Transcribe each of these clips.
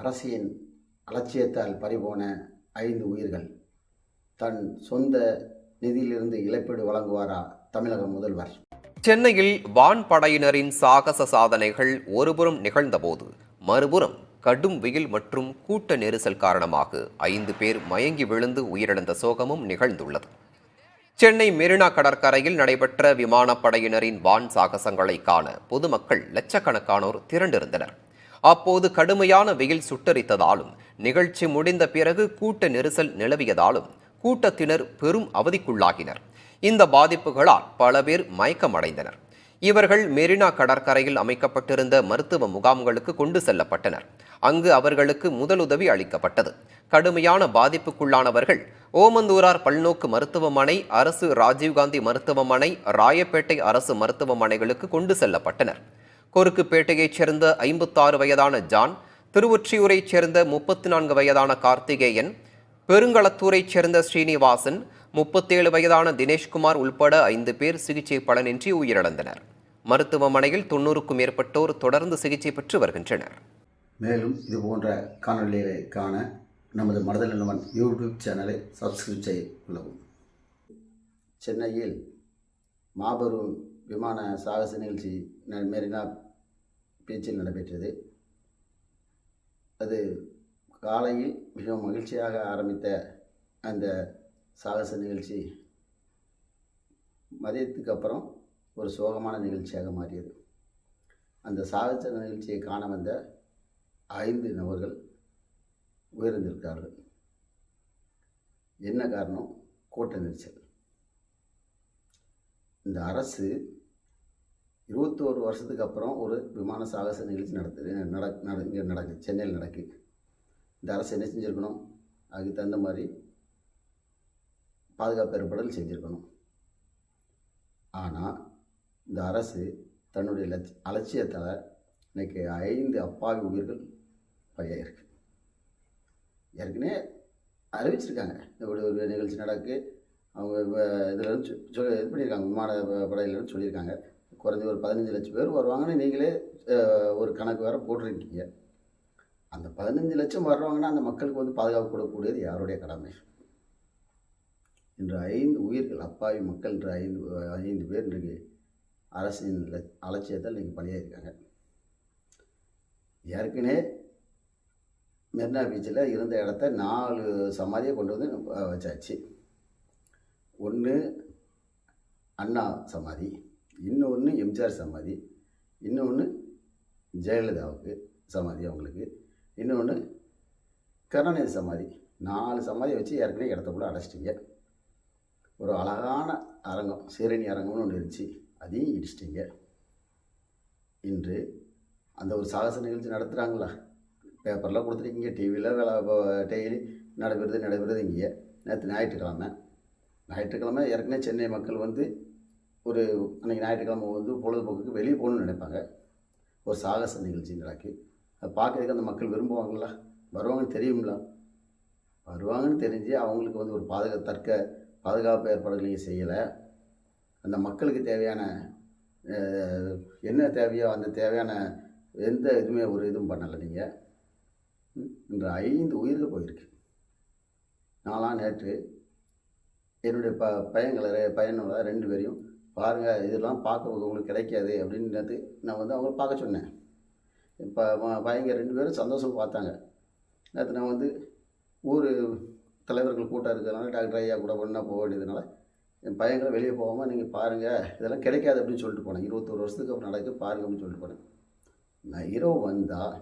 அரசியின் அலட்சியத்தால் பறிபோன ஐந்து உயிர்கள். தன் சொந்த நிதியிலிருந்து இழப்பீடு வழங்குவாரா தமிழக முதல்வர்? சென்னையில் வான்படையினரின் சாகச சாதனைகள் ஒருபுறம் நிகழ்ந்தபோது மறுபுறம் கடும் வெயில் மற்றும் கூட்ட நெரிசல் காரணமாக ஐந்து பேர் மயங்கி விழுந்து உயிரிழந்த சோகமும் நிகழ்ந்துள்ளது. சென்னை மெரினா கடற்கரையில் நடைபெற்ற விமானப்படையினரின் வான் சாகசங்களை காண பொதுமக்கள் லட்சக்கணக்கானோர் திரண்டிருந்தனர். அப்போது கடுமையான வெயில் சுட்டரித்ததாலும் நிகழ்ச்சி முடிந்த பிறகு கூட்ட நெரிசல் நிலவியதாலும் கூட்டத்தினர் பெரும் அவதிக்குள்ளாகினர். இந்த பாதிப்புகளால் பல பேர் மயக்கமடைந்தனர். இவர்கள் மெரினா கடற்கரையில் அமைக்கப்பட்டிருந்த மருத்துவ முகாம்களுக்கு கொண்டு செல்லப்பட்டனர். அங்கு அவர்களுக்கு முதலுதவி அளிக்கப்பட்டது. கடுமையான பாதிப்புக்குள்ளானவர்கள் ஓமந்தூரார் பல்நோக்கு மருத்துவமனை அரசு ராஜீவ்காந்தி மருத்துவமனை ராயப்பேட்டை அரசு மருத்துவமனைகளுக்கு கொண்டு செல்லப்பட்டனர். கொருக்குப்பேட்டையைச் சேர்ந்த ஐம்பத்தாறு வயதான ஜான் திருவொற்றியூரைச் சேர்ந்த முப்பத்தி நான்கு வயதான கார்த்திகேயன் பெருங்களத்தூரைச் சேர்ந்த ஸ்ரீனிவாசன் முப்பத்தேழு வயதான தினேஷ்குமார் உள்பட ஐந்து பேர் சிகிச்சை பலனின்றி உயிரிழந்தனர். மருத்துவமனையில் தொன்னூறுக்கும் மேற்பட்டோர் தொடர்ந்து சிகிச்சை பெற்று வருகின்றனர். மேலும் இது போன்ற காண நமது மனதில் நிலவன் யூடியூப் சேனலை சப்ஸ்கிரைப் செய்ய கொள்ளவும். சென்னையில் மாபெரும் விமான சாகச நிகழ்ச்சி மெரினா பீச்சில் நடைபெற்றது. அது காலையில் மிகவும் மகிழ்ச்சியாக ஆரம்பித்த அந்த சாகச நிகழ்ச்சி மதியத்துக்கு அப்புறம் ஒரு சோகமான நிகழ்ச்சியாக மாறியது. அந்த சாகச நிகழ்ச்சியை காண வந்த ஐந்து நபர்கள் உயிரிழந்திருக்கிறார்கள் என்ன காரணம்? கூட்ட நெரிசல். இந்த அரசு இருபத்தோரு வருஷத்துக்கு அப்புறம் ஒரு விமான சாகச நிகழ்ச்சி நடத்து நட நட இங்கே நடக்குது சென்னையில் நடக்குது இந்த அரசு என்ன செஞ்சுருக்கணும்? அதுக்கு தகுந்த மாதிரி பாதுகாப்பு ஏற்பாடுகள் செஞ்சுருக்கணும். ஆனால் இந்த அரசு தன்னுடைய லட்ச அலட்சியத்தால் இன்றைக்கி ஐந்து அப்பாவி உயிர்கள் பலியாயிருக்கு. ஏற்கனவே அறிவிச்சிருக்காங்க. இப்படி ஒரு நிகழ்ச்சி நடக்கு. அவங்க இதில் இது பண்ணியிருக்காங்க. விமான ப- படையிலேருந்து சொல்லியிருக்காங்க. குறைஞ்ச ஒரு பதினஞ்சு லட்சம் பேர் வருவாங்கன்னு நீங்களே ஒரு கணக்கு வேறு போட்டிருக்கீங்க. அந்த பதினஞ்சு லட்சம் வர்றவங்கன்னா அந்த மக்களுக்கு வந்து பாதுகாப்பு கொடுக்கக்கூடியது யாருடைய கடமை? இன்று ஐந்து உயிர்கள் அப்பாவி மக்கள் என்று ஐந்து ஐந்து பேர் இன்றைக்கு அரசின் ல- அலட்சியத்தால் இன்றைக்கி பணியாயிருக்காங்க ஏற்கனவே மெரினா பீச்சில் இருந்த இடத்த நாலு சமாதியை கொண்டு வந்து வச்சாச்சு. ஒன்று அண்ணா சமாதி இன்னொன்று எம்ஜிஆர் சமாதி இன்னொன்று ஜெயலலிதாவுக்கு சமாதி அவங்களுக்கு இன்னொன்று கருணாநிதி சமாதி. நாலு சமாதியை வச்சு ஏற்கனவே இடத்த கூட அடைச்சிட்டிங்க. ஒரு அழகான அரங்கம் சீரணி அரங்கம்னு ஒன்று இருந்துச்சு. அதையும் இடிச்சிட்டிங்க. இன்று அந்த ஒரு சாகச நிகழ்ச்சி நடத்துகிறாங்களா பேப்பரில் கொடுத்துருக்கீங்க டிவியில் வேலை டெய்லி நடைபெறுது நடைபெறுது இங்கே நேற்று ஞாயிற்றுக்கிழமை. ஞாயிற்றுக்கிழமை ஏற்கனவே சென்னை மக்கள் வந்து ஒரு அன்றைக்கி ஞாயிற்றுக்கிழமை வந்து பொழுதுபோக்குக்கு வெளியே போகணும்னு நினைப்பாங்க. ஒரு சாகச நிகழ்ச்சி நடக்கு. அதை பார்க்கறதுக்கு அந்த மக்கள் விரும்புவாங்களா வருவாங்கன்னு தெரியுங்களா வருவாங்கன்னு தெரிஞ்சு அவங்களுக்கு வந்து ஒரு பாதுகா தற்க பாதுகாப்பு ஏற்பாடுகளையும் செய்யலை. அந்த மக்களுக்கு தேவையான என்ன தேவையோ அந்த தேவையான எந்த இதுவுமே ஒரு இதுவும் பண்ணலை நீங்கள் இன்று ஐந்து உயிர்கள் போயிருக்கு. நாலாம் நேற்று என்னுடைய ப பையங்களை ரெ- பையனோட ரெண்டு பேரையும் பாருங்கள் இதெல்லாம் பார்க்க உங்களுக்கு கிடைக்காது அப்படின்னு நேற்று நான் வந்து அவங்கள பார்க்க சொன்னேன். இப்போ பையங்க ரெண்டு பேரும் சந்தோஷம் பார்த்தாங்க. நேற்று நான் வந்து ஊர் தலைவர்கள் கூட்டம் இருக்கிறதுனால டாக்டர் ஐயா கூட ஒன்றா போக வேண்டியதுனால என் பையங்களை வெளியே போகாமல் நீங்கள் பாருங்கள் இதெல்லாம் கிடைக்காது அப்படின்னு சொல்லிட்டு போனேன். இருபத்தோரு வருஷத்துக்கு அப்புறம் நடக்கு பாருங்க அப்படின்னு சொல்லிட்டு போனேன். நான் இரவு வந்தால்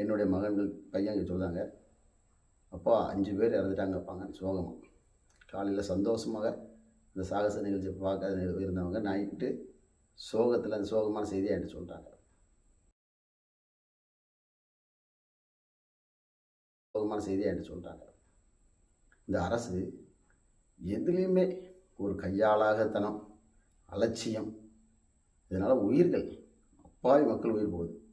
என்னுடைய மகன்கள் பையங்க சொல்கிறாங்க அப்பா அஞ்சு பேர் இறந்துட்டாங்கப்பாங்க சோகமாக காலையில் சந்தோஷமாக இந்த சாகச நிகழ்ச்சி பார்க்க இருந்தவங்க நைட்டு சோகத்தில் அந்த சோகமான செய்தியை என்கிட்ட சொல்கிறாங்க சோகமான செய்தியை என்கிட்ட சொல்கிறாங்க இந்த அரசு எதுலேயுமே ஒரு கையாளாகத்தனம் அலட்சியம் இதனால் உயிர்கள் அப்பாவி மக்கள் உயிர் போகுது.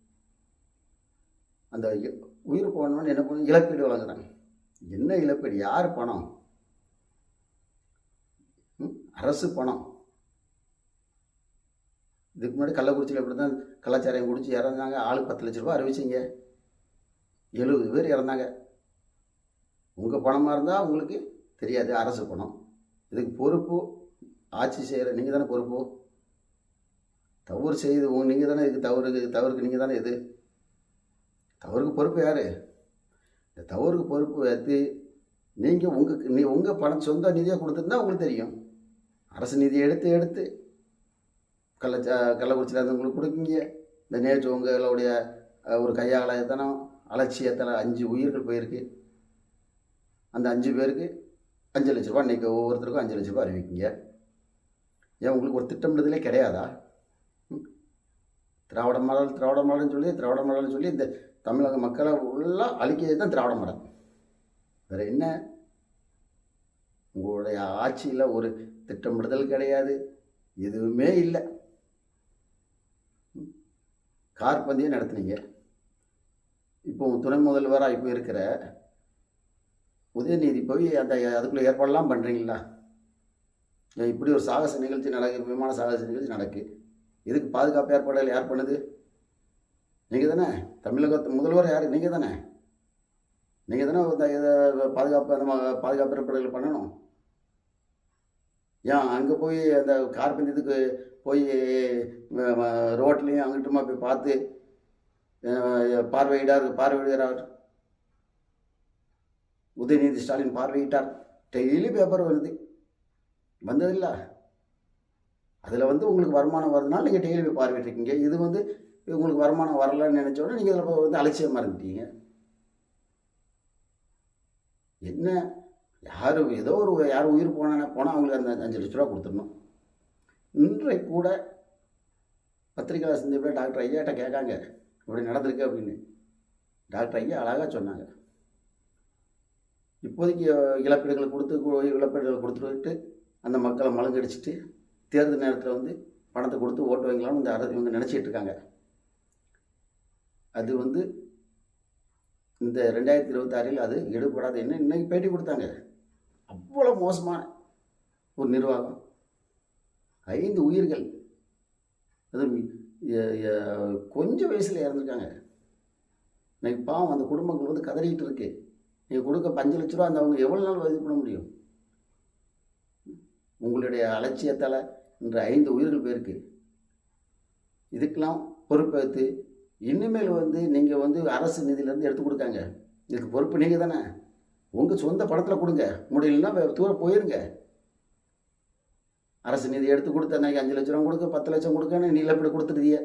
அந்த இ- உயிர் போகணுன்னு என்ன பண்ணணும்? இழப்பீடு வழங்குறாங்க. என்ன இழப்பீடு? யார் பணம்? அரசு பணம். இதுக்கு முன்னாடி கள்ளக்குறிச்சியில் இப்படி தான் கலாச்சாரம் குடிச்சு இறந்தாங்க. ஆளுக்கு பத்து லட்ச ரூபா அறிவிச்சிங்க. எழுபது பேர் இறந்தாங்க. உங்கள் பணமாக இருந்தால் உங்களுக்கு தெரியாது அரசு பணம். இதுக்கு பொறுப்பு ஆட்சி செய்கிற நீங்கள் தானே பொறுப்பு. தவறு செய்து நீங்கள் தானே இதுக்கு தவறுக்கு தவறுக்கு நீங்கள் தானே இது. தவறுக்கு பொறுப்பு யார்? இந்த தவறுக்கு பொறுப்பு ஏற்று நீங்கள் உங்கள் நீ உங்கள் பணம் சொந்த நிதியாக கொடுத்துருந்தா உங்களுக்கு தெரியும். அரசு நிதியை எடுத்து எடுத்து. கள்ளச்சா கள்ளக்குறிச்சியில் இருந்தவங்களுக்கு கொடுக்குங்க. இந்த நேற்று உங்களுடைய ஒரு கையாலயத்தனம் அலட்சியத்தில் அஞ்சு உயிர்கள் போயிருக்கு. அந்த அஞ்சு பேருக்கு அஞ்சு லட்ச ரூபா இன்றைக்கி ஒவ்வொருத்தருக்கும் அஞ்சு லட்ச ரூபா அறிவிக்கிங்க. ஏன் உங்களுக்கு ஒரு திட்டமிடுதலே கிடையாதா? திராவிட மாடல் திராவிட மாடல்னு சொல்லி திராவிட மாடல்னு சொல்லி இந்த தமிழக மக்களை ஃபுல்லாக அழிக்கிறது தான் திராவிட மாடல். வேறு என்ன? உங்களுடைய ஆட்சியில் ஒரு திட்டமிடுதல் கிடையாது. எதுவுமே இல்லை. கார் பந்தயம் நடத்துனீங்க. இப்போ துணை முதல்வராக இப்போ இருக்கிற உதயநிதி போய் அந்த அதுக்குள்ளே ஏற்பாடெல்லாம் பண்ணுறீங்களா இப்படி ஒரு சாகச நிகழ்ச்சி நடக்கு விமான சாகச நிகழ்ச்சி நடக்கு. இதுக்கு பாதுகாப்பு ஏற்பாடுகள் யார் பண்ணுது? நீங்கள் தானே தமிழகத்து முதல்வர் யார்? நீங்கள் தானே நீங்கள் தானே இதை பாதுகாப்பு அந்த பாதுகாப்பு ஏற்பாடுகள் பண்ணணும்? ஏன் அங்கே போய் அந்த கார் பந்தயத்துக்கு போய் ரோட்லேயும் அங்கிட்டுமா போய் பார்த்து பார்வையிடார் பார்வையிடார் உதயநிதி ஸ்டாலின் பார்வையிட்டார். டெய்லி பேப்பர் வருது. வந்ததில்ல. அதில் வந்து உங்களுக்கு வருமானம் வருதுனால நீங்கள் டெய்லி போய் பார்வையிட்டிருக்கீங்க. இது வந்து உங்களுக்கு வருமானம் வரலன்னு நினச்ச உடனே நீங்கள் இதில் வந்து அலட்சியமாக இருந்துட்டீங்க. என்ன? யார் ஏதோ ஒரு யார் உயிர் போனா போனால் அவங்களுக்கு அந்த அஞ்சு லட்ச ரூபா கொடுத்துடணும். இன்றைக்கு கூட பத்திரிக்கை சந்திப்பில் டாக்டர் ஐயாட்ட கேட்காங்க இப்படி நடந்திருக்கு அப்படின்னு. டாக்டர் ஐயா அழகாக சொன்னாங்க. இப்போதைக்கு இழப்பீடுகளை கொடுத்து இழப்பீடுகளை கொடுத்துட்டு அந்த மக்களை மலங்கடிச்சிட்டு தேர்தல் நேரத்தில் வந்து பணத்தை கொடுத்து ஓட்டு வாங்கலாம்னு இந்த அரசு இவங்க நினச்சிட்டு இருக்காங்க. அது வந்து இந்த ரெண்டாயிரத்தி இருபத்தாறில் அது எடுபடாது. என்ன இன்னைக்கு பேட்டி கொடுத்தாங்க? அவ்வளோ மோசமான ஒரு நிர்வாகம். ஐந்து உயிர்கள். அது கொஞ்சம் வயசில் இறந்துருக்காங்க. இன்னைக்கு பாவம் அந்த குடும்பங்கள் வந்து கதறிக்கிட்டு இருக்கு. நீங்கள் கொடுக்க பஞ்சு லட்ச ரூபா அந்த அவங்க எவ்வளோ நாள் இது பண்ண முடியும்? உங்களுடைய அலட்சியத்தால் இன்று ஐந்து உயிர்கள் போயிருக்கு. இதுக்கெல்லாம் பொறுப்பேற்று இனிமேல் வந்து நீங்கள் வந்து அரசு நிதியிலேருந்து எடுத்து கொடுக்காங்க. இதுக்கு பொறுப்பு நீங்கள் தானே உங்கள் சொந்த பணத்தில் கொடுங்க. முடியலன்னா வே- தூரம் போயிருங்க. அரசு நிதி எடுத்து கொடுத்து அன்றைக்கி அஞ்சு லட்ச ரூபா கொடுக்க பத்து லட்சம் கொடுக்கன்னு நீ இப்படி கொடுத்துருதிய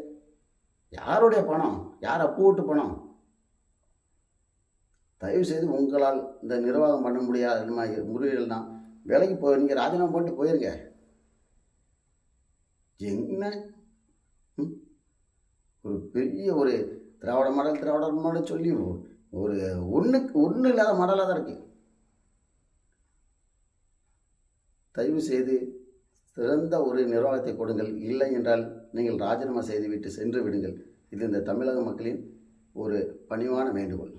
யாருடைய பணம்? யார் அப்பு விட்டு பணம்? தயவு செய்து உங்களால் இந்த நிர்வாகம் பண்ண முடியாது முடியலன்னா வேலைக்கு போய் நீங்கள் ராஜினாமா பண்ணிட்டு போயிருங்க. என்ன? ம்? ஒரு பெரிய ஒரு திராவிட மாடல் திராவிட மாடல் சொல்லி ஒரு ஒன்றுக்கு ஒன்றும் இல்லாத மாடலாக தான் இருக்கு. தயவு செய்து சிறந்த ஒரு நிர்வாகத்தை கொடுங்கள். இல்லை என்றால் நீங்கள் ராஜினாமா செய்துவிட்டு சென்று விடுங்கள். இது இந்த தமிழக மக்களின் ஒரு பணிவான வேண்டுகோள்.